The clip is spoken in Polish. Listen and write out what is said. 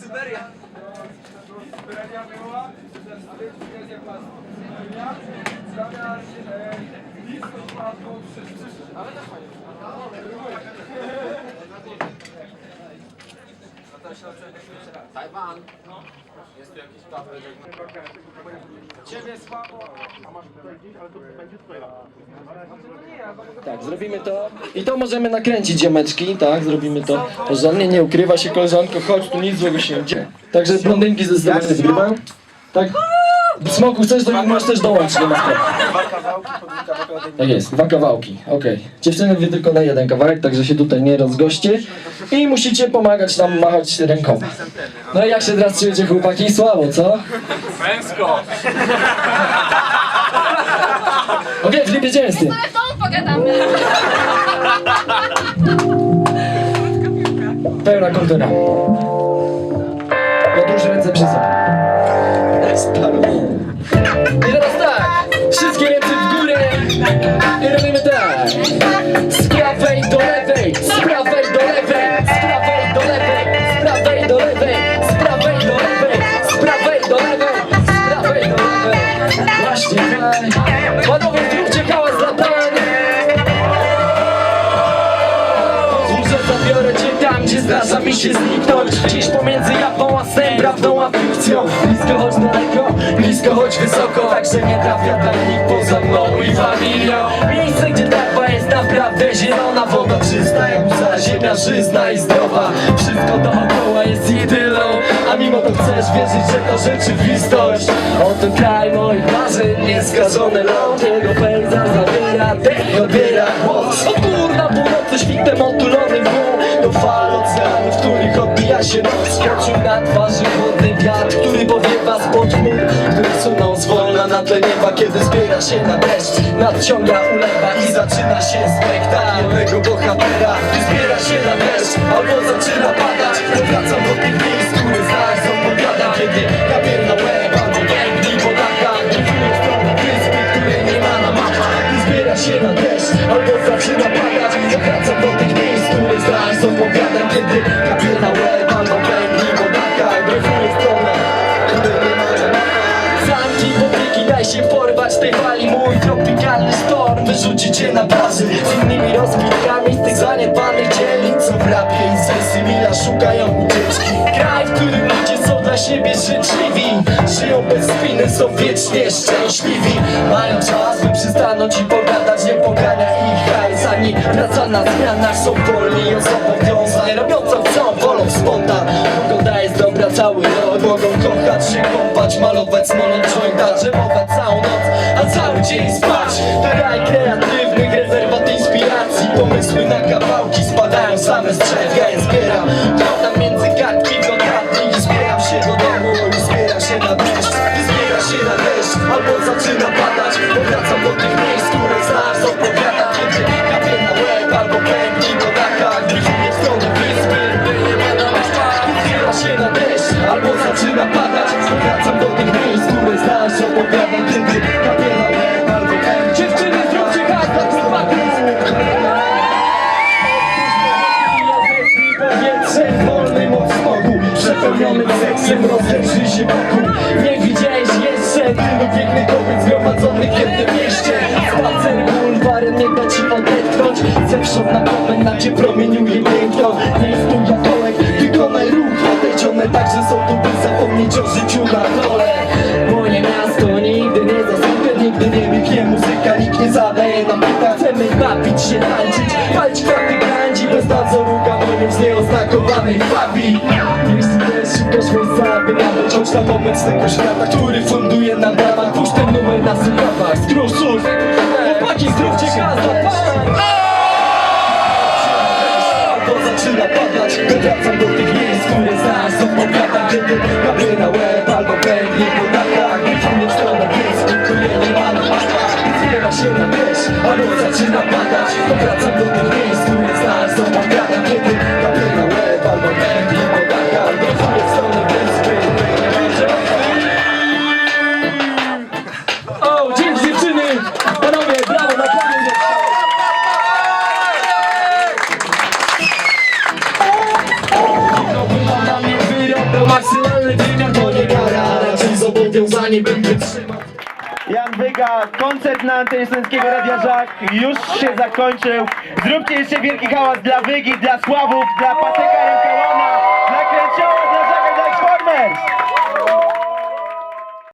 Syberia. Syberia była, Syberia była. Ja zamiast blisko spadło przez przyszłość. Ale to fajnie. Tajwan. Jest tu jakiś. Ciebie słabo. A masz tutaj gdzieś, ale to będzie tutaj Tak, zrobimy to. I to możemy nakręcić, ziomeczki, tak, zrobimy to porządnie, nie ukrywa się koleżanko, chodź, tu nic złego się nie dzieje. Także blondynki zdecydowanie zgrywam. Tak. Smoku, chcesz, to masz też dołączyć do nas. Tak jest, dwa kawałki, okej. Dziewczyny wy tylko na jeden kawałek, także się tutaj nie rozgoście. I musicie pomagać nam machać ręką. No i jak się teraz czujecie chłopaki? Słabo, co? Męsko. Okej, Filip, jedziemy z tym. Ale w domu pogadamy. Pełna kultura. Odłóż ręce przy sobie. Właśnie. Panowie, zróbcie hałas dla pani. Może zabiorę cię tam, gdzie zdarza mi się zniknąć Gdzieś pomiędzy jawą a snem, prawdą a fikcją Blisko choć daleko, blisko choć wysoko Także nie trafia tam nikt poza mną i familią Miejsce, gdzie trawa jest naprawdę zielona Woda czysta jak łza, ziemia żyzna wierzyć, że to rzeczywistość. Oto kraj moich marzeń, nieskażone lot Jego pejzaż zabiera, dech odbiera głos. O kurna, północy świtem otulony w dół Do fal oceanu, w których odbija się noc. Poczuł na twarzy chłodny wiatr, który powiewa spod chmur Który sunął zwolna na tle nieba, kiedy zbiera się na deszcz. Nadciąga ulewa i zaczyna się spektakl Nowego bohatera, zbiera się na deszcz Albo zaczyna padać, wracam do tych miejsc, które Opowiadam, kiedy kamień na łeb albo po dachach Kieruję w stronę wyspy, której nie ma na mapach Gdy zbiera się na deszcz, albo zaczyna padać Wracam do tych miejsc, które znasz Opowiadam, kiedy kamień na łeb albo po dachach Kieruję w stronę, której nie ma na mapach Zamknij potyki, daj się porwać. Tej fali Mój tropikalny storm. Wyrzuci cię na plaży Z innymi rozkminkami z tych zaniedbanych dzielnic Co w rapie i z mila szukają ucieczki siebie życzliwi Żyją bez spiny, są wiecznie szczęśliwi. Mają czas, by przystanąć i pogadać Nie pogania ich hajs, ani praca na zmianach Są wolni od zobowiązań Robią co chcą, wolą spontan Pogoda jest dobra cały rok Mogą kochać się, kąpać, malować, smoląc jointa Drzemować tylu pięknych kobiet zgromadzonych w jednym mieście Spacer bulwarem nie da ci odetchnąć Zewsząd na komendancie promieniuje piękno Nie stój jak kołek, wykonaj ruch Odejdź one są tu by zapomnieć o życiu na dole Moje miasto nigdy nie zasługę, nigdy nie mignie muzyka Nikt nie zadaje nam pytań, chcemy bawić się, tańczyć Palić kwiaty grandzi bez nadzoru Kamieniem z nieoznakowanej fabi na moment z tego świata Który funduje nam dramat, puść ten numer na Skróż słów, chłopaki zdrówcie gazda, pan! Albo zaczyna padać. Wracam do tych Jan Wyga, koncert na antenie Studenckiego Radia Żak już się zakończył. Zróbcie jeszcze wielki hałas dla Wygi, dla Sławów, dla Patryka.